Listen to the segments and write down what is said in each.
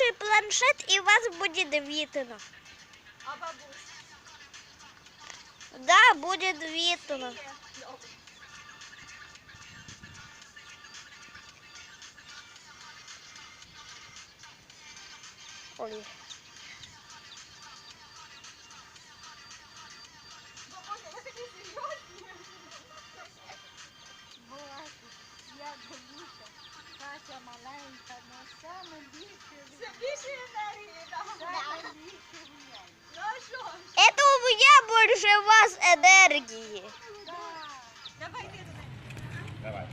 хороший планшет и вас будет видно. А бабусь? Да, будет видно. Ой. Больше вас энергии. Давай ти туди. Давай.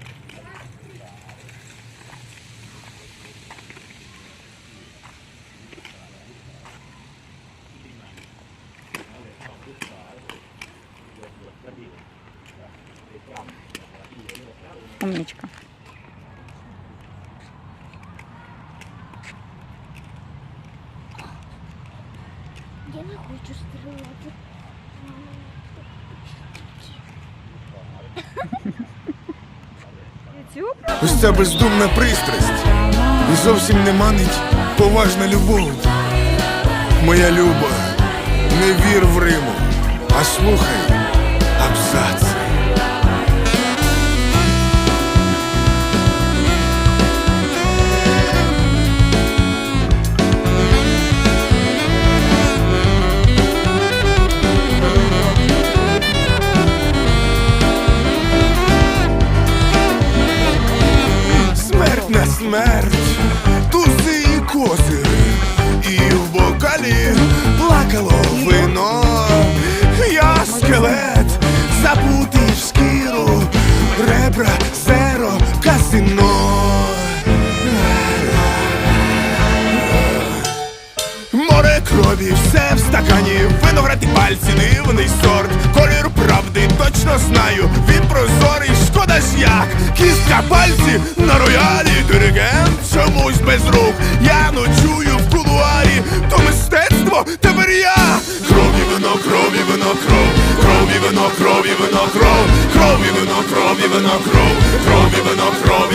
Умничка. Я не хочу стріляти. Ось ця бездумна пристрасть і зовсім не манить поважна любов. Моя люба, не вір в Риму, а слухай абзаци. Смерть тузи і козири, і в бокалі плакало вино. Я скелет, забутий в шкіру, ребра, зеро, казино. Море крові, все в стакані, виноград і пальці, дивний сорт, колір точно знаю, він прозорий, шкода ж як, кістка пальці на роялі, диригент чомусь без рук. Я ночую в кулуарі, то мистецтво тепер я. Крові вино, крові вино, кров, крові вино, крові вино, кров, крові вино, крові вино, кров, крові вино, кров,